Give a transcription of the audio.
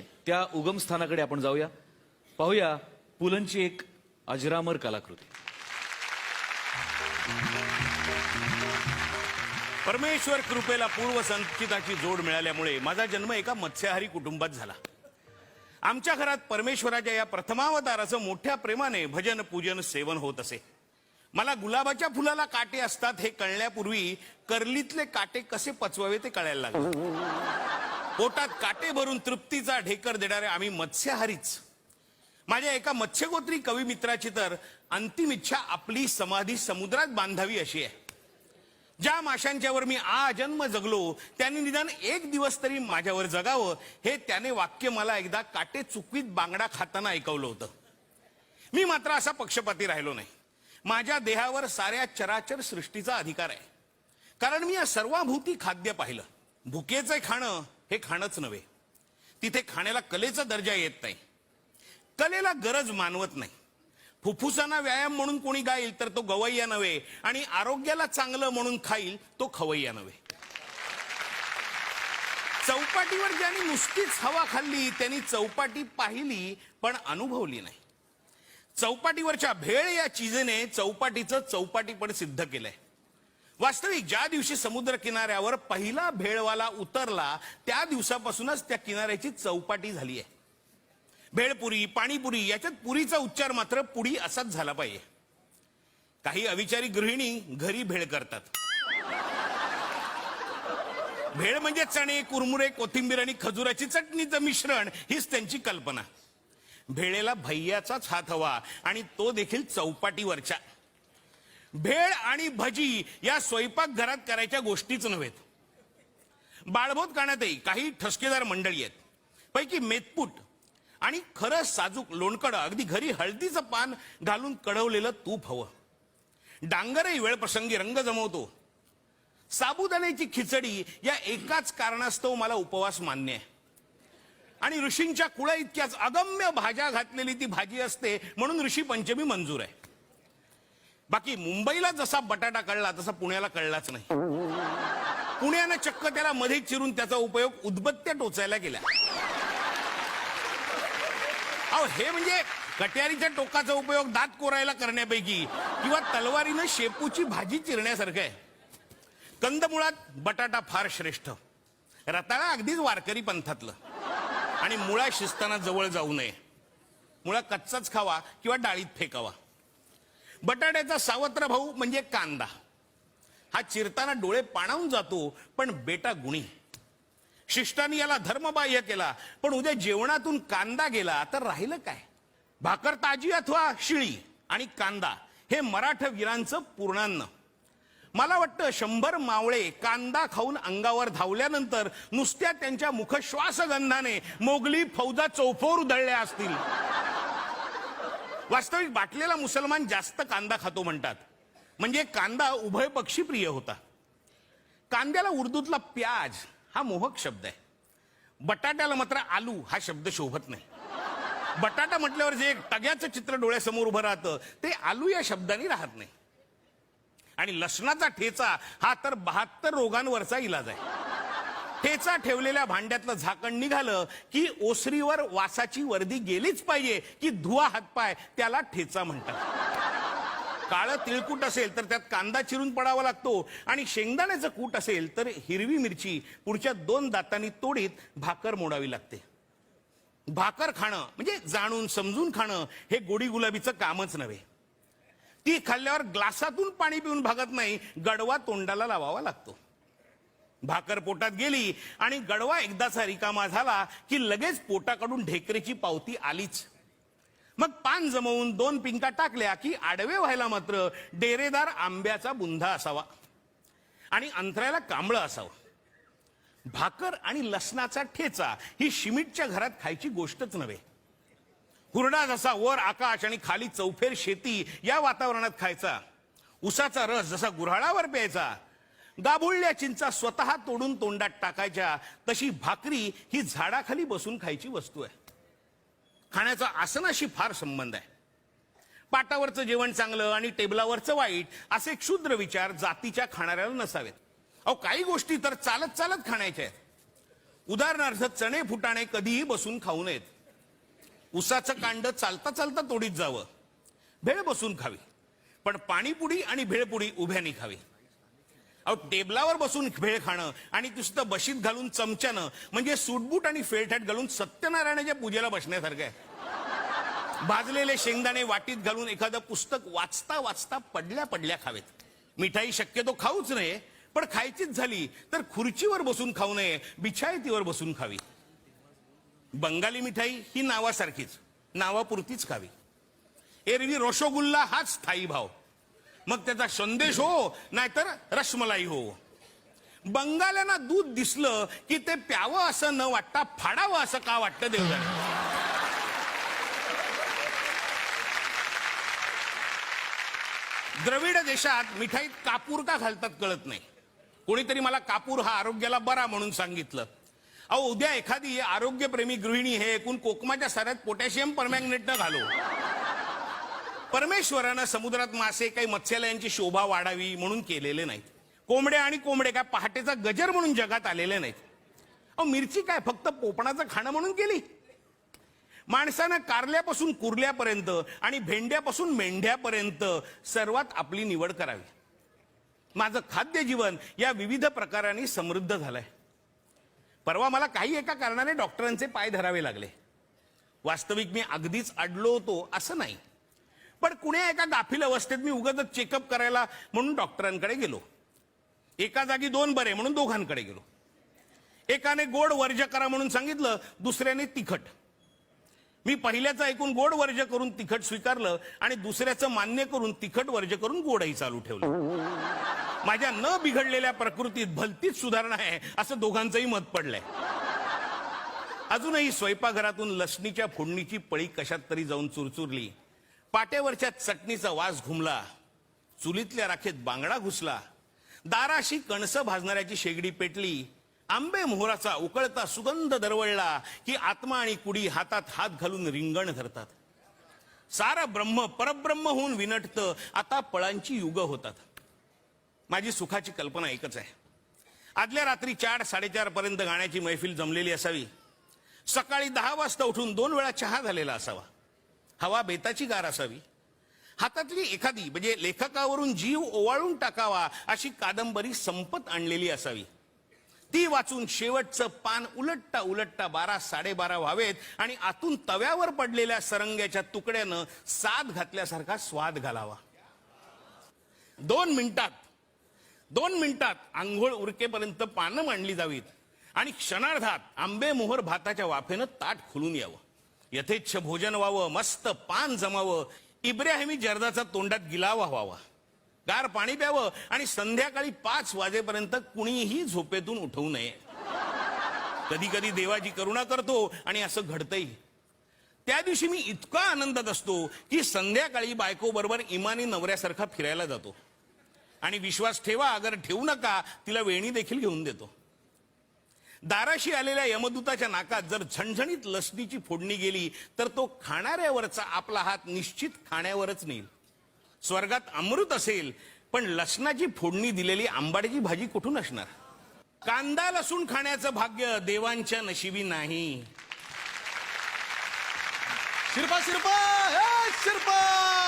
त्या उगमस्थानाकडे आपण जाऊया. पाहूया पुलंची एक अजरामर कलाकृती. परमेश्वर कृपेला पूर्व संचिताची जोड मिळाल्यामुळे माझा जन्म एका मत्स्याहारी कुटुंबात झाला. आमच्या घरात परमेश्वराच्या या प्रथमावताराचं मोठ्या प्रेमाने भजन पूजन सेवन होत असे. मला गुलाबाच्या फुलाला काटे असतात हे कळण्यापूर्वी कर्लीतले काटे कसे पचवावे ते कळायला लागले. पोटात काटे भरून तृप्तीचा ढेकर देणारे आम्ही मत्स्याहारीच. माझ्या एका मत्स्यगोत्री कवी मित्राची तर अंतिम इच्छा आपली समाधी समुद्रात बांधावी अशी आहे. ज्या माशांच्यावर मी आजन्म जगलो त्यांनी निदान एक दिवस तरी माझ्यावर जगावं हे त्याने वाक्य मला एकदा काटे चुकवीत बांगडा खाताना ऐकवलं होतं. मी मात्र असा पक्षपाती राहिलो नाही. माझ्या देहावर साऱ्या चराचर सृष्टीचा अधिकार आहे. कारण मी या सर्वाभूती खाद्य पाहिलं. भुकेचं खाणं हे खाणंच नव्हे. तिथे खाण्याला कलेचा दर्जा येत नाही. कलेला गरज मानवत नाही. फुफ्फुसांना व्यायाम म्हणून कोणी गाईल तर तो गवैया नव्हे आणि आरोग्याला चांगलं म्हणून खाईल तो खवय्या नव्हे. चौपाटीवर ज्यांनी नुसतीच हवा खाल्ली त्यांनी चौपाटी पाहिली पण अनुभवली नाही. चौपाटीवरच्या भेळ या चीजेने चौपाटीचं चौपाटीपण सिद्ध केलंय. वास्तविक ज्या दिवशी समुद्र किनाऱ्यावर पहिला भेळवाला उतरला त्या दिवसापासूनच त्या किनाऱ्याची चौपाटी झाली आहे. भेळपुरी पाणीपुरी याच्यात पुरीचा उच्चार मात्र पुडी असाच झाला पाहिजे. काही अविचारी गृहिणी घरी भेळ करतात. भेळ म्हणजे चणे कुरमुरे कोथिंबीर आणि खजुराची चटणीचं मिश्रण हीच त्यांची कल्पना. भेळेला भैयाचाच हात हवा आणि तो देखील चौपाटीवरच्या. भेळ आणि भजी या स्वयंपाकघरात करायच्या गोष्टीच नव्हेत. बाळबोध काण्यातही काही ठसकेदार मंडळी आहेत. पैकी मेतपूट आणि खरं साजूक लोणकडं अगदी घरी हळदीचं पान घालून कढवलेलं तूप हवं. डांगरही वेळप्रसंगी रंग जमवतो. साबुदाण्याची खिचडी या एकाच कारणास्तव मला उपवास मान्य आहे. आणि ऋषींच्या कुळा इतक्याच अगम्य भाज्या घातलेली ती भाजी असते म्हणून ऋषी पंचमी मंजूर आहे. बाकी मुंबईला जसा बटाटा कळला तसा पुण्याला कळलाच नाही. पुण्यानं चक्क त्याला मध्ये चिरून त्याचा उपयोग उदबत्त्या टोचायला केला. अहो हे म्हणजे कट्यारीच्या टोकाचा उपयोग दात कोरायला करण्यापैकी किंवा तलवारीनं शेपूची भाजी चिरण्यासारखं आहे. कंदमुळात बटाटा फार श्रेष्ठ. रताळा अगदीच वारकरी पंथातलं. आणि मुळा शिस्ताना जवळ जाऊ नये. मुळा कच्चाच खावा किंवा डाळीत फेकावा. बटाट्याचा सावत्र भाऊ म्हणजे कांदा. हा चिरताना डोळे पाणावून जातो पण बेटा गुणी. शिष्टाने याला धर्मबाह्य केला पण उद्या जेवणातून कांदा गेला तर राहिलं काय? भाकर ताजी अथवा शिळी आणि कांदा हे मराठ वीरांचं पूर्णान्न. मला वाटतं शंभर मावळे कांदा खाऊन अंगावर धावल्यानंतर नुसत्या त्यांच्या मुखश्वासगंधाने मोगली फौजा चौफोर उधळल्या असतील. वास्तविक बाटलेला मुसलमान जास्त कांदा खातो म्हणतात. म्हणजे कांदा उभय पक्षी प्रिय होता. कांद्याला उर्दूतला प्याज हा मोहक शब्द आहे. बटाट्याला मात्र आलू हा शब्द शोभत नाही. बटाटा म्हटल्यावर जे एक टग्याचं चित्र डोळ्यासमोर उभं राहतं ते आलू या शब्दाने राहत नाही. आणि लसणाचा ठेचा हा तर बहात्तर रोगांवरचा इलाज आहे. ठेचा ठेवलेल्या भांड्यातलं झाकण निघालं की ओसरीवर वासाची वर्दी गेलीच पाहिजे की धुवा हातपाय त्याला ठेचा म्हणतात. काळं तिळकूट असेल तर त्यात कांदा चिरून पडावा लागतो आणि शेंगदाण्याचं कूट असेल तर हिरवी मिरची पुढच्या दोन दातांनी तोडीत भाकर मोडावी लागते. भाकर खाणं म्हणजे जाणून समजून खाणं हे गोडी गुलाबीचं कामच नव्हे. ती खाल्ल्यावर ग्लासातून पाणी पिऊन भागत नाही गडवा तोंडाला लावावा लागतो. भाकर पोटात गेली आणि गडवा एकदाचा रिकामा झाला की लगेच पोटाकडून ढेकरेची पावती आलीच. मग पान जमवून दोन पिंका टाकल्या की आडवे व्हायला मात्र डेरेदार आंब्याचा बुंधा असावा आणि अंतरायला कांबळं असावं. भाकर आणि लसणाचा ठेचा ही शिमिटच्या घरात खायची गोष्टच नव्हे. हुरडा जसा वर आकाश आणि खाली चौफेर शेती या वातावरणात खायचा. उसाचा रस जसा गुऱ्हाळावर प्यायचा. दाबोळल्या चिंचा स्वतः तोडून तोंडात टाकायच्या. तशी भाकरी ही झाडाखाली बसून खायची वस्तू आहे. खाण्याचा आसनाशी फार संबंध आहे. पाटावरचं जेवण चांगलं आणि टेबलावरचं वाईट असे क्षुद्र विचार जातीच्या खाणाऱ्याला नसावेत. अहो काही गोष्टी तर चालत चालत खाण्याच्या आहेत. उदाहरणार्थ चणे फुटाणे कधीही बसून खाऊ नयेत. उसाचं कांड चालता चालता तोडीत जावं. भेळ बसून खावी. पण पाणीपुडी आणि भेळपुडी उभ्यानी खावी. अहो टेबलावर बसून भेळ खाणं आणि नुसतं बशीत घालून चमच्यानं म्हणजे सूटबूट आणि फेळठाट घालून सत्यनारायणाच्या पूजेला बसण्यासारखं आहे. भाजलेले शेंगदाणे वाटीत घालून एखादं पुस्तक वाचता वाचता पडल्या पडल्या खावेत. मिठाई शक्यतो खाऊच नये पण खायचीच झाली तर खुर्चीवर बसून खाऊ नये बिछायतीवर बसून खावी. बंगाली मिठाई ही नावासारखीच नावापुरतीच खावी. एरवी रोशोगुल्ला हाच स्थायी भाव. मग त्याचा संदेश हो नाहीतर रसमलाई हो. बंगाल्यांना दूध दिसलं की ते प्यावं असं न वाटता फाडावं असं का वाटतं देवदाने द्रविड देशात मिठाईत कापूर का घालतात कळत नाही. कोणीतरी मला कापूर हा आरोग्याला बरा म्हणून सांगितलं. अहो उद्या एखादी आरोग्यप्रेमी गृहिणी हे एकूण कोकमाच्या साऱ्यात पोटॅशियम परमॅग्नेट न घालो. परमेश्वरानं समुद्रात मासे काही मत्स्यालयांची शोभा वाढावी म्हणून केलेले नाहीत. कोंबडे आणि कोंबडे काय पहाटेचा गजर म्हणून जगात आलेले नाहीत. अहो मिरची काय फक्त पोपणाचं खाणं म्हणून केली? माणसानं कारल्यापासून कुर्ल्यापर्यंत आणि भेंड्यापासून मेंढ्यापर्यंत सर्वात आपली निवड करावी. माझं खाद्य जीवन या विविध प्रकारांनी समृद्ध झालंय. परवा मला काही एका कारणाने डॉक्टरांचे पाय धरावे लागले. वास्तविक मी अगदीच अडलो होतो असं नाही. पण कुण्या एका गाफील अवस्थेत मी उगाच चेकअप करायला म्हणून डॉक्टरांकडे गेलो. एका जागी दोन बरे म्हणून दोघांकडे गेलो. एकाने गोड वर्ज करा म्हणून सांगितलं दुसऱ्याने तिखट. मी पहिल्याचं ऐकून गोड वर्ज करून तिखट स्वीकारलं आणि दुसऱ्याचं मान्य करून तिखट वर्ज करून गोडही चालू ठेवलं. माझ्या न बिघडलेल्या प्रकृतीत भलतीच सुधारणा आहे असं दोघांचंही मत पडलंय. अजूनही स्वयंपाकघरातून लसणीच्या फोडणीची पळी कशात तरी जाऊन चुरचुरली. पाट्यावरच्या चटणीचा वास घुमला चुलीतल्या राखेत बांगडा घुसला दाराशी कणसं भाजणाऱ्याची शेगडी पेटली आंबे मोहराचा उकळता सुगंध दरवळला की आत्मा आणि कुडी हातात हात घालून रिंगण धरतात. सारं ब्रह्म परब्रह्म होऊन विनटतं आता पळांची युग होतात. माझी सुखाची कल्पना एकच आहे. आदल्या रात्री चार साडेचार पर्यंत गाण्याची मैफिल जमलेली असावी. सकाळी दहा वाजता उठून दोन वेळा चहा झालेला असावा. हवा बेताची गार असावी. हातातली एखादी म्हणजे लेखकावरून जीव ओवाळून टाकावा अशी कादंबरी संपत आणलेली असावी. ती वाचून शेवटचं पान उलटता उलटता बारा साडेबारा व्हावेत आणि आतून तव्यावर पडलेल्या सरंग्याच्या तुकड्यानं साद घातल्यासारखा स्वाद घालावा. दोन मिनिटात दोन मिनिटात आंघोळ उरकेपर्यंत पानं मांडली जावीत आणि क्षणार्धात आंबे मोहर भाताच्या वाफेनं ताट खुलून यावं. यथेच्छ भोजन व्हावं मस्त पान जमावं. इब्राहिमी जर्दाचा तोंडात गिलावा व्हावा. गार पाणी प्यावं आणि संध्याकाळी पाच वाजेपर्यंत कुणीही झोपेतून उठवू नये. कधी कधी देवाची करुणा करतो आणि असं घडतंही. त्या दिवशी मी इतका आनंदात असतो की संध्याकाळी बायको बरोबर इमानी नवऱ्यासारखा फिरायला जातो. आणि विश्वास ठेवा अगर ठेवू नका तिला वेणी देखील घेऊन देतो. दाराशी आलेल्या यमदूताच्या नाकात जर झणझणीत लसणीची फोडणी गेली तर तो खाणाऱ्यावरचा आपला हात निश्चित खाण्यावरच नेईल. स्वर्गात अमृत असेल पण लसणाची फोडणी दिलेली आंबाडीची भाजी कुठून असणार? कांदा लसूण खाण्याचं भाग्य देवांच्या नशिबी नाही. शिरपा शिरपा! हे शिरपा!